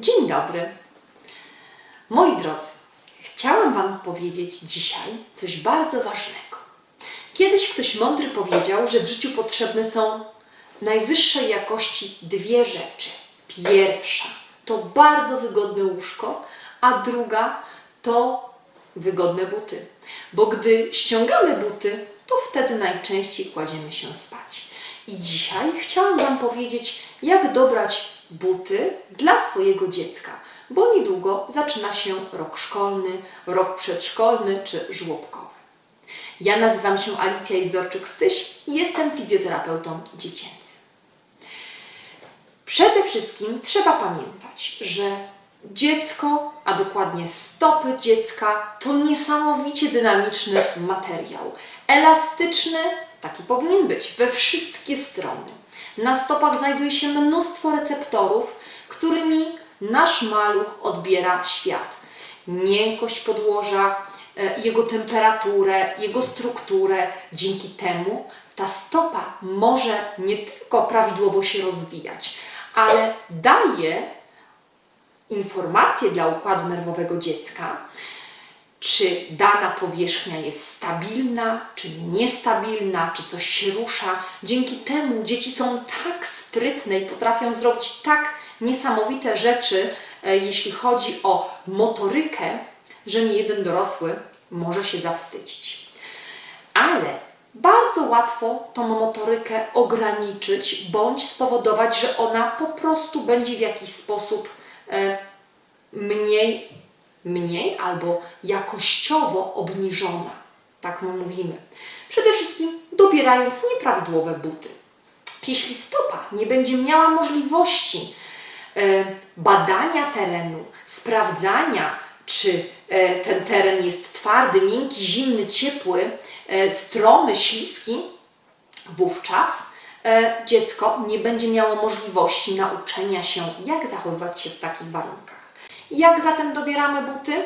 Dzień dobry. Moi drodzy, chciałam Wam powiedzieć dzisiaj coś bardzo ważnego. Kiedyś ktoś mądry powiedział, że w życiu potrzebne są najwyższej jakości dwie rzeczy. Pierwsza to bardzo wygodne łóżko, a druga to wygodne buty. Bo gdy ściągamy buty, to wtedy najczęściej kładziemy się spać. I dzisiaj chciałam Wam powiedzieć, jak dobrać buty dla swojego dziecka, bo niedługo zaczyna się rok szkolny, rok przedszkolny czy żłobkowy. Ja nazywam się Alicja Izdorczyk-Styś i jestem fizjoterapeutą dziecięcym. Przede wszystkim trzeba pamiętać, że dziecko, a dokładnie stopy dziecka, to niesamowicie dynamiczny materiał. Elastyczny, taki powinien być, we wszystkie strony. Na stopach znajduje się mnóstwo receptorów, którymi nasz maluch odbiera świat. Miękkość podłoża, e, jego temperaturę, jego strukturę. Dzięki temu ta stopa może nie tylko prawidłowo się rozwijać, ale daje informacje dla układu nerwowego dziecka, czy dana powierzchnia jest stabilna, czy niestabilna, czy coś się rusza. Dzięki temu dzieci są tak sprytne i potrafią zrobić tak niesamowite rzeczy, e, jeśli chodzi o motorykę, że nie jeden dorosły może się zawstydzić. Ale bardzo łatwo tą motorykę ograniczyć bądź spowodować, że ona po prostu będzie w jakiś sposób e, mniej, mniej albo jakościowo obniżona. Tak mu mówimy. Przede wszystkim dobierając nieprawidłowe buty. Jeśli stopa nie będzie miała możliwości e, badania terenu, sprawdzania, czy e, ten teren jest twardy, miękki, zimny, ciepły, e, stromy, śliski, wówczas dziecko nie będzie miało możliwości nauczenia się, jak zachowywać się w takich warunkach. Jak zatem dobieramy buty?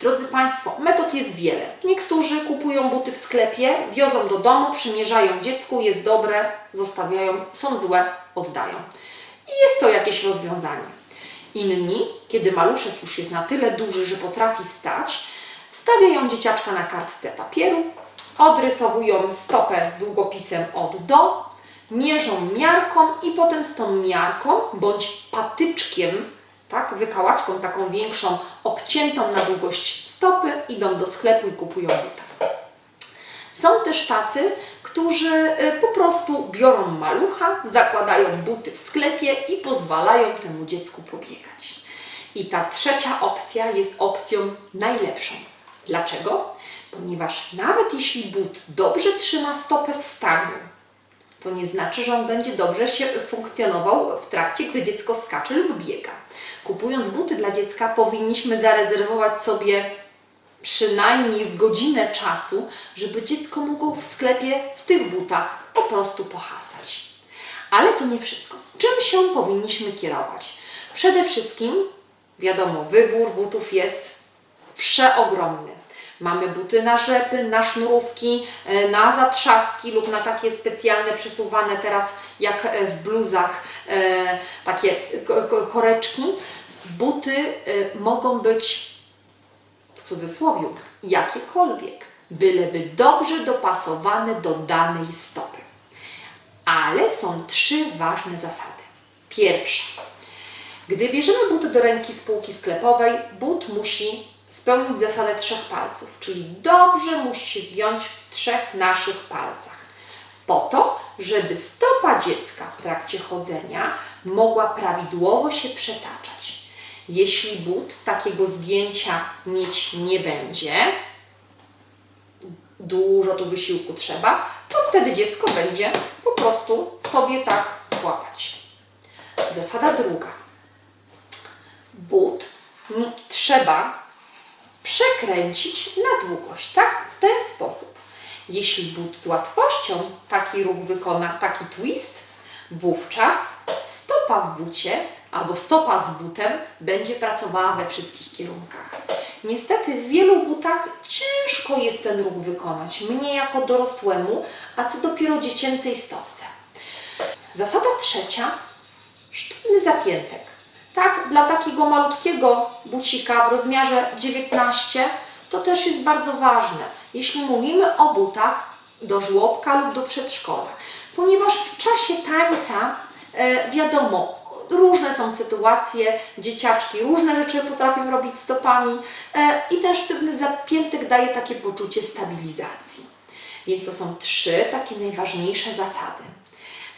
Drodzy Państwo, metod jest wiele. Niektórzy kupują buty w sklepie, wiozą do domu, przymierzają dziecku, jest dobre, zostawiają, są złe, oddają. I jest to jakieś rozwiązanie. Inni, kiedy maluszek już jest na tyle duży, że potrafi stać, stawiają dzieciaczka na kartce papieru, odrysowują stopę długopisem od do, mierzą miarką i potem z tą miarką bądź patyczkiem, tak, wykałaczką taką większą, obciętą na długość stopy, idą do sklepu i kupują buta. Są też tacy, którzy y, po prostu biorą malucha, zakładają buty w sklepie i pozwalają temu dziecku pobiegać. I ta trzecia opcja jest opcją najlepszą. Dlaczego? Ponieważ nawet jeśli but dobrze trzyma stopę w staniu, to nie znaczy, że on będzie dobrze się funkcjonował w trakcie, gdy dziecko skacze lub biega. Kupując buty dla dziecka, powinniśmy zarezerwować sobie przynajmniej z godzinę czasu, żeby dziecko mogło w sklepie w tych butach po prostu pohasać. Ale to nie wszystko. Czym się powinniśmy kierować? Przede wszystkim, wiadomo, wybór butów jest przeogromny. Mamy buty na rzepy, na sznurówki, e, na zatrzaski lub na takie specjalne przesuwane teraz jak e, w bluzach e, takie ko- ko- koreczki. Buty e, mogą być w cudzysłowie jakiekolwiek, byleby dobrze dopasowane do danej stopy. Ale są trzy ważne zasady. Pierwsza. Gdy bierzemy buty do ręki z półki sklepowej, but musi spełnić zasadę trzech palców, czyli dobrze musi się zgiąć w trzech naszych palcach. Po to, żeby stopa dziecka w trakcie chodzenia mogła prawidłowo się przetaczać. Jeśli but takiego zgięcia mieć nie będzie, dużo tu wysiłku trzeba, to wtedy dziecko będzie po prostu sobie tak łapać. Zasada druga. But trzeba przekręcić na długość, tak? W ten sposób. Jeśli but z łatwością taki ruch wykona, taki twist, wówczas stopa w bucie albo stopa z butem będzie pracowała we wszystkich kierunkach. Niestety w wielu butach ciężko jest ten ruch wykonać, mnie jako dorosłemu, a co dopiero dziecięcej stopce. Zasada trzecia, sztywny zapiętek. Tak, dla takiego malutkiego bucika w rozmiarze 19, to też jest bardzo ważne, jeśli mówimy o butach do żłobka lub do przedszkola, ponieważ w czasie tańca, e, wiadomo, różne są sytuacje, dzieciaczki różne rzeczy potrafią robić stopami e, i ten sztywny zapiętek daje takie poczucie stabilizacji. Więc to są trzy takie najważniejsze zasady.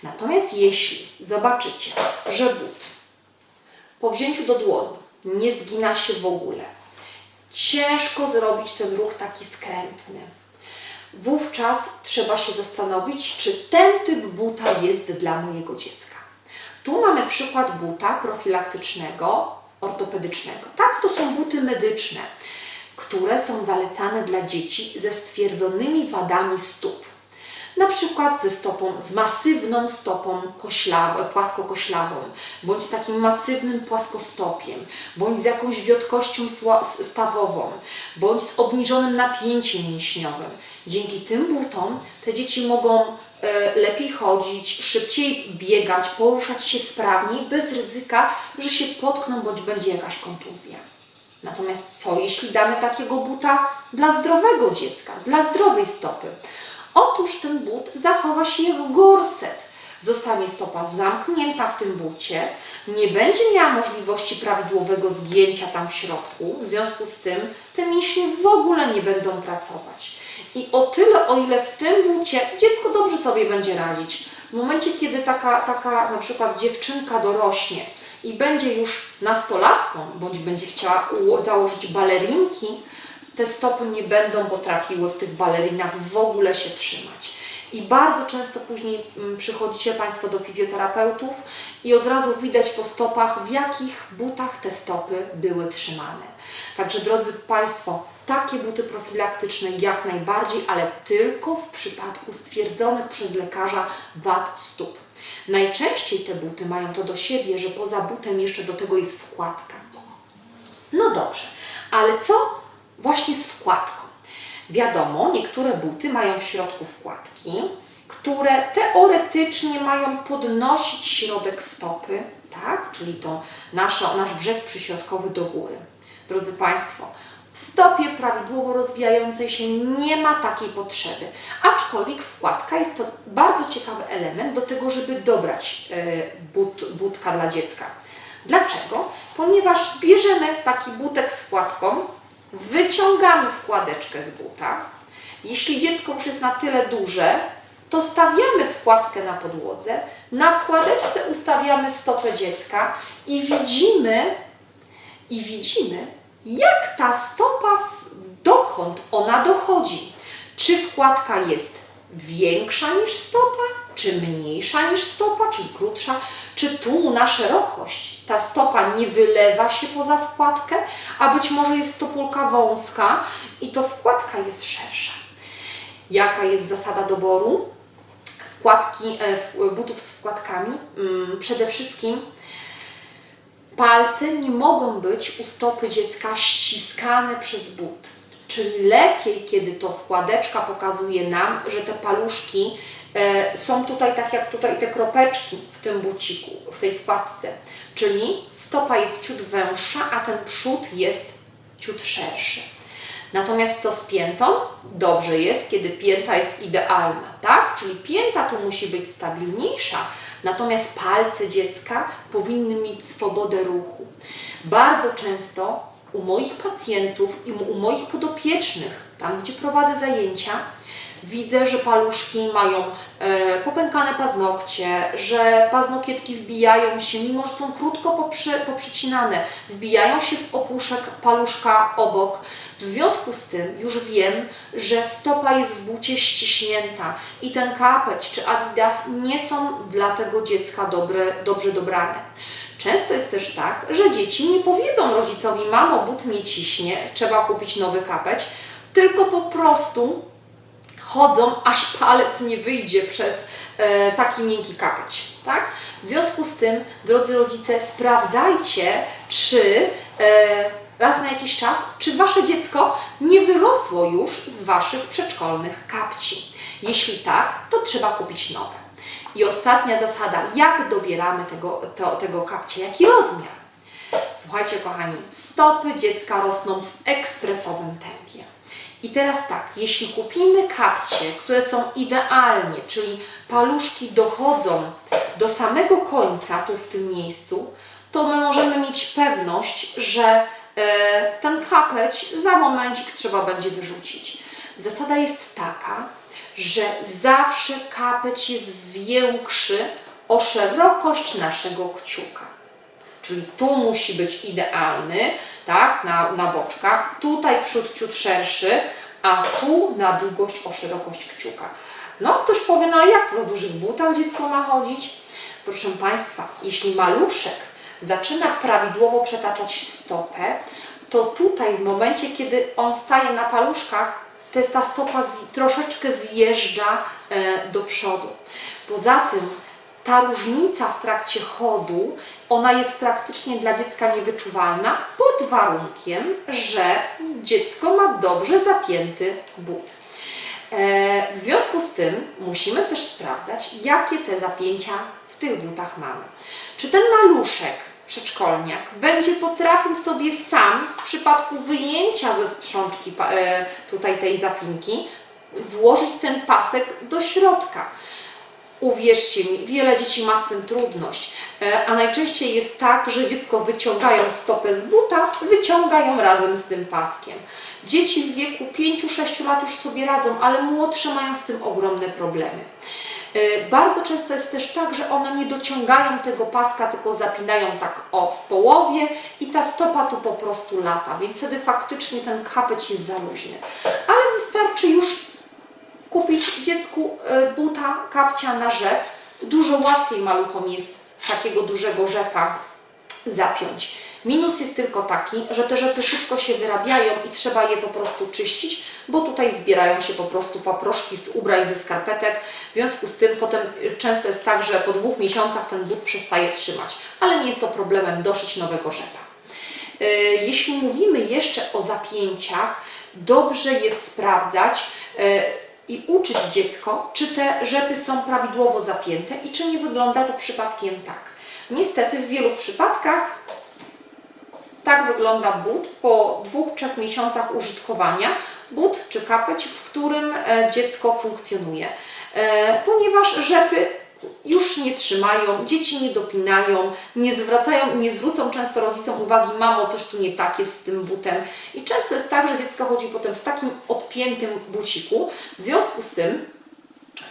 Natomiast jeśli zobaczycie, że but po wzięciu do dłoni nie zgina się w ogóle, ciężko zrobić ten ruch taki skrętny, wówczas trzeba się zastanowić, czy ten typ buta jest dla mojego dziecka. Tu mamy przykład buta profilaktycznego, ortopedycznego. Tak, to są buty medyczne, które są zalecane dla dzieci ze stwierdzonymi wadami stóp. Na przykład ze stopą, z masywną stopą koślawą, płaskokoślawą, bądź z takim masywnym płaskostopiem, bądź z jakąś wiotkością stawową, bądź z obniżonym napięciem mięśniowym. Dzięki tym butom te dzieci mogą e, lepiej chodzić, szybciej biegać, poruszać się sprawniej, bez ryzyka, że się potkną bądź będzie jakaś kontuzja. Natomiast co jeśli damy takiego buta dla zdrowego dziecka, dla zdrowej stopy? Otóż ten but zachowa się jak gorset. Zostanie stopa zamknięta w tym bucie, nie będzie miała możliwości prawidłowego zgięcia tam w środku, w związku z tym te mięśnie w ogóle nie będą pracować. I o tyle, o ile w tym bucie dziecko dobrze sobie będzie radzić. W momencie, kiedy taka, taka na przykład dziewczynka dorośnie i będzie już nastolatką, bądź będzie chciała założyć balerinki, te stopy nie będą potrafiły w tych balerinach w ogóle się trzymać. I bardzo często później mm, przychodzicie Państwo do fizjoterapeutów i od razu widać po stopach, w jakich butach te stopy były trzymane. Także drodzy Państwo, takie buty profilaktyczne jak najbardziej, ale tylko w przypadku stwierdzonych przez lekarza wad stóp. Najczęściej te buty mają to do siebie, że poza butem jeszcze do tego jest wkładka. No dobrze, ale co właśnie z wkładką? Wiadomo, niektóre buty mają w środku wkładki, które teoretycznie mają podnosić środek stopy, tak? czyli to nasza, nasz brzeg przyśrodkowy do góry. Drodzy Państwo, w stopie prawidłowo rozwijającej się nie ma takiej potrzeby, aczkolwiek wkładka jest to bardzo ciekawy element do tego, żeby dobrać e, but, butka dla dziecka. Dlaczego? Ponieważ bierzemy taki butek z wkładką, wyciągamy wkładeczkę z buta. Jeśli dziecko już jest na tyle duże, to stawiamy wkładkę na podłodze, na wkładeczce ustawiamy stopę dziecka i widzimy, i widzimy, jak ta stopa, dokąd ona dochodzi. Czy wkładka jest większa niż stopa, czy mniejsza niż stopa, czyli krótsza, czy tu na szerokość ta stopa nie wylewa się poza wkładkę, a być może jest stopulka wąska i to wkładka jest szersza. Jaka jest zasada doboru? Wkładki, e, butów z wkładkami. Mm, Przede wszystkim palce nie mogą być u stopy dziecka ściskane przez but. Czyli lepiej, kiedy to wkładeczka pokazuje nam, że te paluszki e, są tutaj tak jak tutaj te kropeczki w tym buciku, w tej wkładce. Czyli stopa jest ciut węższa, a ten przód jest ciut szerszy. Natomiast co z piętą? Dobrze jest, kiedy pięta jest idealna, tak? Czyli pięta tu musi być stabilniejsza, natomiast palce dziecka powinny mieć swobodę ruchu. Bardzo często u moich pacjentów i u moich podopiecznych, tam gdzie prowadzę zajęcia, widzę, że paluszki mają e, popękane paznokcie, że paznokietki wbijają się, mimo że są krótko poprze, poprzecinane, wbijają się w opuszek paluszka obok. W związku z tym już wiem, że stopa jest w bucie ściśnięta i ten kapeć czy adidas nie są dla tego dziecka dobre, dobrze dobrane. Często jest też tak, że dzieci nie powiedzą rodzicowi, mamo, but mnie ciśnie, trzeba kupić nowy kapeć, tylko po prostu chodzą, aż palec nie wyjdzie przez e, taki miękki kapeć, tak? W związku z tym, drodzy rodzice, sprawdzajcie, czy e, raz na jakiś czas, czy Wasze dziecko nie wyrosło już z Waszych przedszkolnych kapci. Jeśli tak, to trzeba kupić nowe. I ostatnia zasada, jak dobieramy tego, to, tego kapcia, jaki rozmiar? Słuchajcie, kochani, stopy dziecka rosną w ekspresowym tempie. I teraz tak, jeśli kupimy kapcie, które są idealnie, czyli paluszki dochodzą do samego końca, tu w tym miejscu, to my możemy mieć pewność, że e, ten kapeć za momencik trzeba będzie wyrzucić. Zasada jest taka, że zawsze kapeć jest większy o szerokość naszego kciuka. Czyli tu musi być idealny, tak, na, na boczkach, tutaj przód ciut szerszy, a tu na długość o szerokość kciuka. No, ktoś powie, no jak to za dużych butach dziecko ma chodzić? Proszę Państwa, jeśli maluszek zaczyna prawidłowo przetaczać stopę, to tutaj w momencie, kiedy on staje na paluszkach, jest ta stopa z, troszeczkę zjeżdża e, do przodu. Poza tym ta różnica w trakcie chodu, ona jest praktycznie dla dziecka niewyczuwalna pod warunkiem, że dziecko ma dobrze zapięty but. E, w związku z tym musimy też sprawdzać, jakie te zapięcia w tych butach mamy. Czy ten maluszek, przedszkolniak, będzie potrafił sobie sam w przypadku wyjęcia ze sprzączki e, tutaj tej zapinki włożyć ten pasek do środka. Uwierzcie mi, wiele dzieci ma z tym trudność, E, a najczęściej jest tak, że dziecko wyciągając stopę z buta, wyciągają razem z tym paskiem. Dzieci w wieku 5-6 lat już sobie radzą, ale młodsze mają z tym ogromne problemy. E, Bardzo często jest też tak, że one nie dociągają tego paska, tylko zapinają tak o w połowie i ta stopa tu po prostu lata, więc wtedy faktycznie ten kapeć jest za luźny. Ale wystarczy już kupić dziecku e, buta, kapcia na rzep. Dużo łatwiej maluchom jest takiego dużego rzepa zapiąć. Minus jest tylko taki, że te rzepy szybko się wyrabiają i trzeba je po prostu czyścić, bo tutaj zbierają się po prostu paproszki z ubrań, ze skarpetek. W związku z tym potem często jest tak, że po dwóch miesiącach ten but przestaje trzymać, ale nie jest to problemem doszyć nowego rzepa. Y, Jeśli mówimy jeszcze o zapięciach, dobrze jest sprawdzać y, i uczyć dziecko, czy te rzepy są prawidłowo zapięte i czy nie wygląda to przypadkiem tak. Niestety w wielu przypadkach tak wygląda but po dwóch, trzech miesiącach użytkowania. But czy kapeć, w którym e, dziecko funkcjonuje. E, Ponieważ rzepy już nie trzymają, dzieci nie dopinają, nie zwracają, nie zwrócą często rodzicom uwagi, mamo, coś tu nie tak jest z tym butem. I często jest tak, że dziecko chodzi potem w takim odpiętym buciku. W związku z tym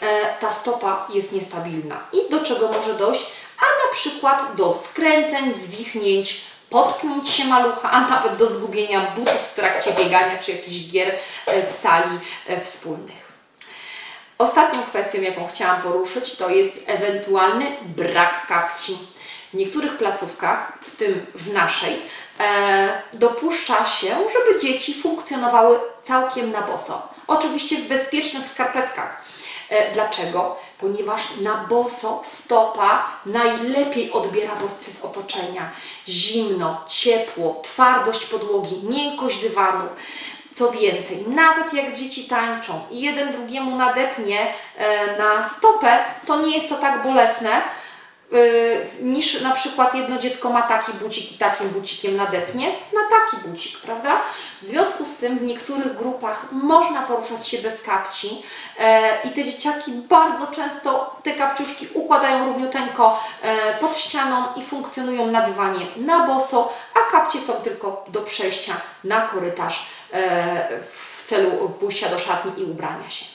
e, ta stopa jest niestabilna. I do czego może dojść? A na przykład do skręceń, zwichnięć, potknięć się malucha, a nawet do zgubienia butów w trakcie biegania czy jakichś gier e, w sali e, wspólnych. Ostatnią kwestią, jaką chciałam poruszyć, to jest ewentualny brak kapci. W niektórych placówkach, w tym w naszej, e, dopuszcza się, żeby dzieci funkcjonowały całkiem na boso. Oczywiście w bezpiecznych skarpetkach. Dlaczego? Ponieważ na boso stopa najlepiej odbiera bodźce z otoczenia. Zimno, ciepło, twardość podłogi, miękkość dywanu. Co więcej, nawet jak dzieci tańczą i jeden drugiemu nadepnie e, na stopę, to nie jest to tak bolesne, niż na przykład jedno dziecko ma taki bucik i takim bucikiem nadepnie na taki bucik, prawda? W związku z tym w niektórych grupach można poruszać się bez kapci e, i te dzieciaki bardzo często te kapciuszki układają równiuteńko e, pod ścianą i funkcjonują na dywanie na boso, a kapcie są tylko do przejścia na korytarz w celu pójścia do szatni i ubrania się.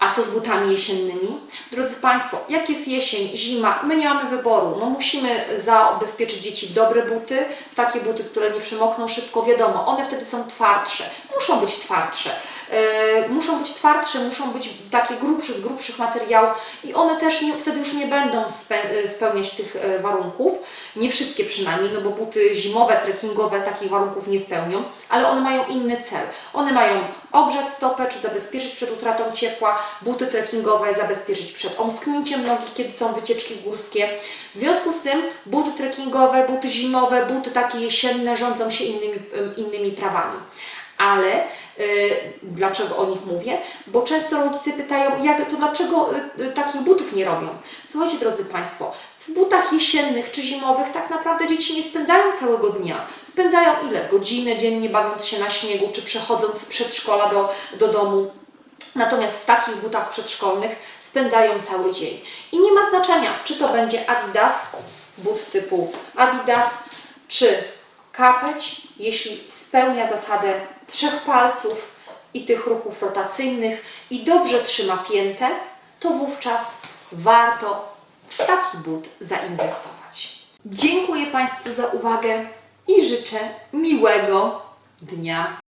A co z butami jesiennymi? Drodzy Państwo, jak jest jesień, zima, my nie mamy wyboru. No musimy zabezpieczyć dzieci dobre buty, w takie buty, które nie przymokną szybko. Wiadomo, one wtedy są twardsze. Muszą być twardsze. Yy, muszą być twardsze, muszą być takie grubsze, z grubszych materiałów i one też nie, wtedy już nie będą spe, spełniać tych e, warunków. Nie wszystkie przynajmniej, no bo buty zimowe, trekkingowe takich warunków nie spełnią, ale one mają inny cel. One mają ogrzać stopę, czy zabezpieczyć przed utratą ciepła, buty trekkingowe zabezpieczyć przed omsknięciem nogi, kiedy są wycieczki górskie. W związku z tym buty trekkingowe, buty zimowe, buty takie jesienne rządzą się innymi, innymi prawami. Ale y, dlaczego o nich mówię? Bo często rodzice pytają, jak, to dlaczego y, y, takich butów nie robią? Słuchajcie, drodzy Państwo, W butach jesiennych czy zimowych tak naprawdę dzieci nie spędzają całego dnia. Spędzają ile? Godziny dziennie bawiąc się na śniegu, czy przechodząc z przedszkola do, do domu. Natomiast w takich butach przedszkolnych spędzają cały dzień. I nie ma znaczenia, czy to będzie Adidas, but typu Adidas, czy kapeć, jeśli spełnia zasadę trzech palców i tych ruchów rotacyjnych i dobrze trzyma piętę, to wówczas warto w taki but zainwestować. Dziękuję Państwu za uwagę i życzę miłego dnia.